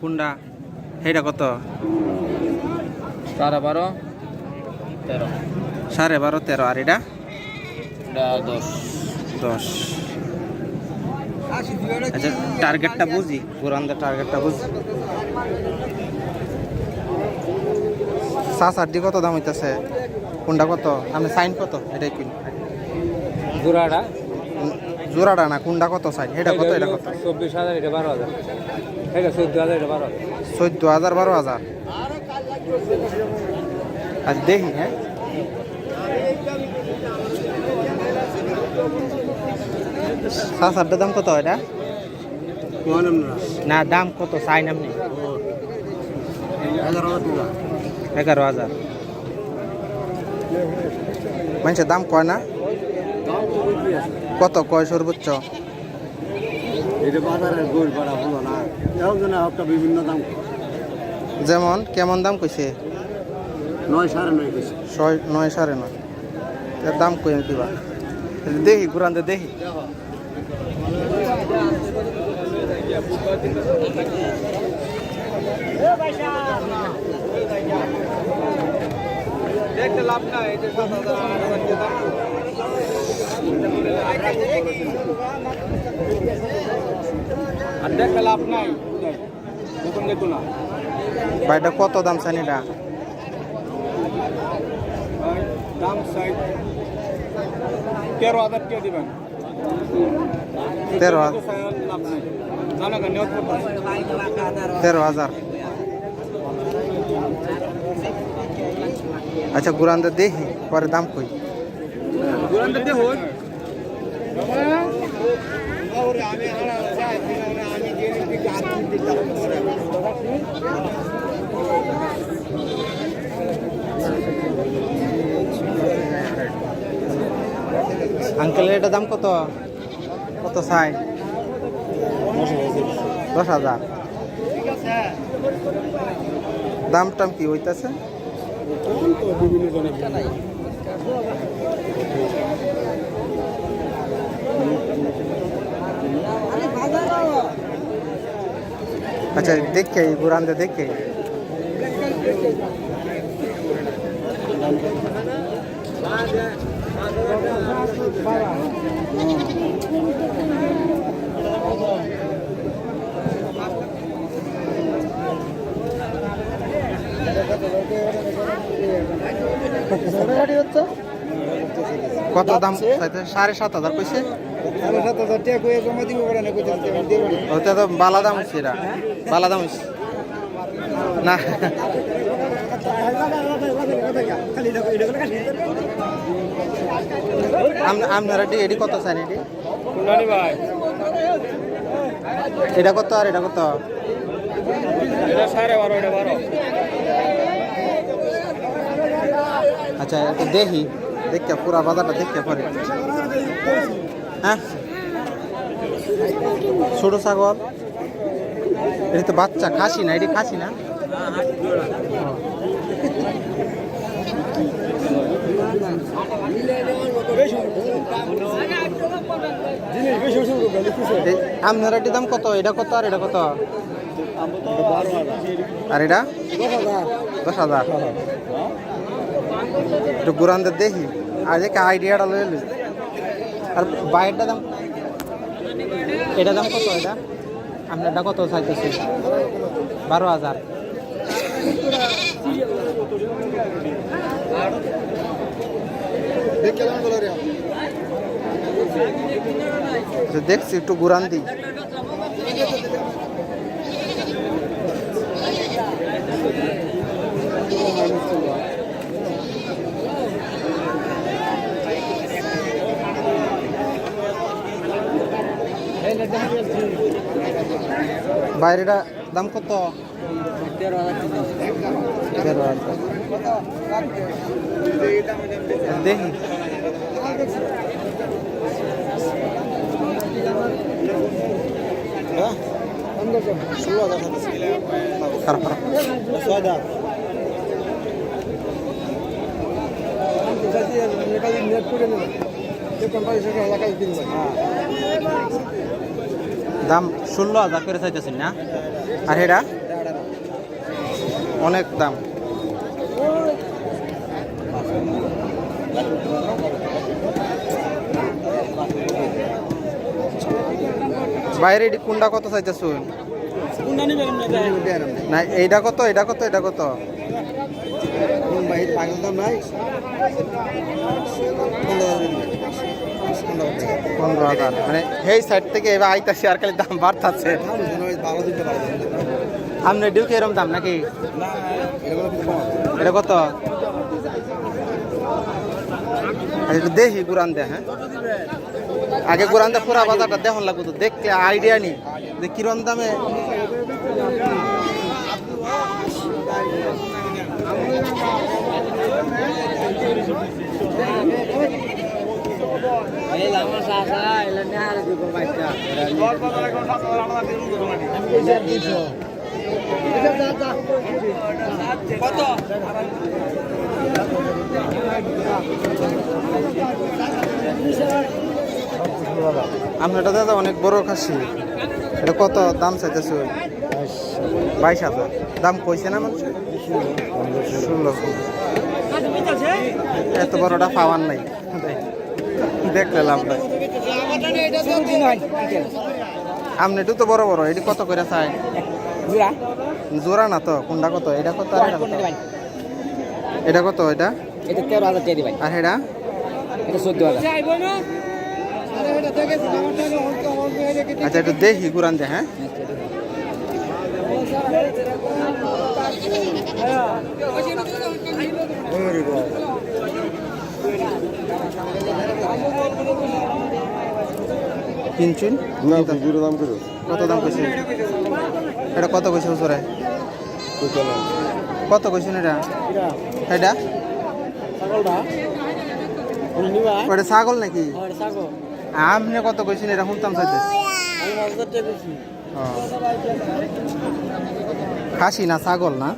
কুন্ডা সেইটা কত? সাড়ে বারো তেরো। সাড়ে বারো তেরো। আর এটা? দশ। দশ। আচ্ছা টার্গেটটা বুঝি? পুরানদের টার্গেটটা বুঝি? সাত আট কত দাম হইতেছে? কোনটা কত? আপনি সাইন কত? এটাই কিন জোড়াটা জোড়াটা না কোনটা কত সাইন এটা কত এটা কত? চব্বিশ হাজার এটা বারো হাজার। এটা চোদ্দ হাজার এটা বারো হাজার। চোদ্দ হাজার বারো হাজার? আচ্ছা দেখি হ্যাঁ? সাত আটটার দাম কত এটা? না দাম কত চাই নাম নেই এগারো হাজার। মানুষের দাম কয় না? কত কয় সর্বোচ্চ? এটা বাজারের গোল পাড়া হলো না এও জন্য একটা বিভিন্ন দাম যেমন কেমন দাম কইছে? নয় সাড়ে নয় ছয় নয় সাড়ে নয়। এর দাম কই দিবা দেখি ঘুরানতে দেখি। দেখতে লাভ নাই এটা সাত হাজার আট হাজার দিয়ে দাম আর দেখতে লাভ নাই দেখুন দেখুন না ভাইটা কত দাম চান এটা দাম সাইড তেরো হাজার। টাকা দিবেন তেরো হাজার। লাভ নাই জানা কেন নিয়ত করতে তেরো হাজার আচ্ছা ঘুরানতে দেখি, পরে দাম কই? দুরান্তে দেখুন আঙ্কেলের এটা দাম কত? কত চাই? দশ হাজার। দাম টাম কি হইতাছে? আচ্ছা দেখে ঘুরানতে দেখে। কত দাম সাড়ে সাত হাজার কইছে? ওটা তো বালা দাম হচ্ছে বালা দাম হচ্ছে না। আম- আপনারা এটি এটি কত চান এটি? এটা কত আর এটা কত? এটা সাড়ে বারো এটা বারো। আচ্ছা একটু দেখি দেখতে পুরা বাজারটা দেখতে পারে। হ্যাঁ? ছোট ছাগল। এটা তো বাচ্চা, খাসি না, এটি খাসি না? আপনার এটির দাম কত? এটা কত আর এটা কত? আর এটা? দশ হাজার। একটু ঘুরানতে দেখি। আজ একটা আইডিয়াটা লয়ে লই আর বাইরেটা দাম এটা দাম কত এটা? আপনারটা কত চাইতেছে? বারো হাজার। আচ্ছা, দেখছি একটু ঘুরান দিই বাইরেটা দাম কত? তেরো হাজার দেখি ষোলো হাজার নেট করে নেবেন এলাকায় কিনবেন দাম ষোলো হাজার করে চাইতেছেন না? আর এটা? অনেক দাম। বাইরে এটি কোনটা কত চাইতেছ না এইটা কত এটা কত এটা কত? পাগল দাম নাই। পনেরো হাজার। মানে এই সাইড থেকে এবার আইতাছি আর খালি দাম বাড়তাছে। আপনি ডিউটি এরম দাম নাকি? এটা কত? আচ্ছা, দেখি গুরান দে হ্যাঁ। আগে গুরান দে পুরা বাজারটা দেখুন লাগবো তো দেখলে আইডিয়া নি যে কিরম দামে আপনারটা দাদা অনেক বড় খাসি। এটা কত দাম চাইতেছে? বাইশ হাজার। দাম কইছে না মানুষ? ষোলো। এত বড়টা পাওয়ার নাই। দেখলে লাভ নাই আপনি একটু তো বড় বড় এটি কত করে চাই? জোড়া? না তো কোনটা কত? এটা কত আর এটা কত? এটা কত এটা? তেরো হাজার আর এটা? এটা চোদ্দ হাজার। আচ্ছা একটু দেখি ঘুরান দে হ্যাঁ? কিনছুন না দাম করো। কত দাম কইছে? এটা কত কইছে হুজুরে? কত কইছেন এটা? এটা? ওটা ছাগল নাকি? আপনি কত কইছেন এটা? শুনতাম চাইতে। খাসি না ছাগল না?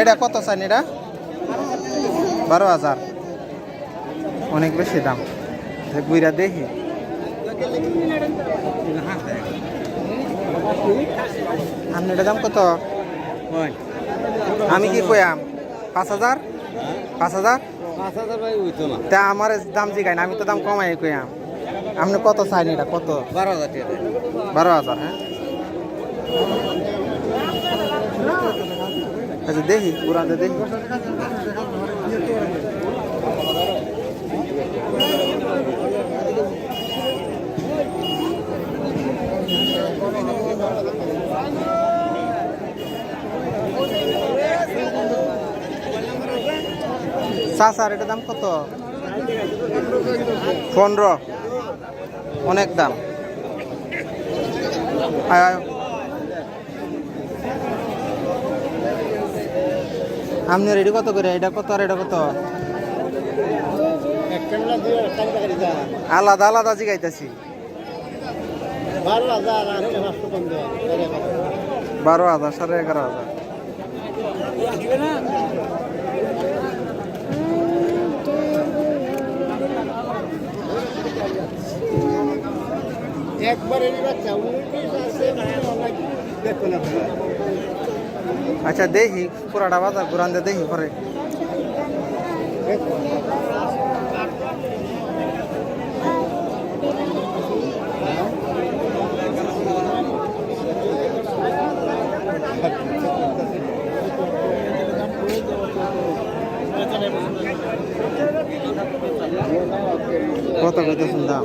এটা কত চান এটা? বারো হাজার। অনেক বেশি দাম। বুইরা দেখি। আপনি দাম কত? আমি কি কইয়াম পাঁচ হাজার? পাঁচ হাজার? তা আমার দাম জিগাই না আমি তো দাম কমাই কইয়াম আপনি কত চাইনি এটা? কত? বারো হাজার টাকা বারো হাজার হ্যাঁ আচ্ছা দেখি পুরাতে দেখি চাচার এটা দাম কত? পনেরো। অনেক দাম। আয় রেডি কত করে? এটা কত আর এটা কত? আলাদা আলাদা জিগাইতেছি। বারো হাজার, সাড়ে এগারো হাজার। আচ্ছা দেখি পুরাটা বাজার ঘুরান দেখি পরে। কত কইতেছেন দাম?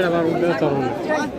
আকাশি আনলে বাবা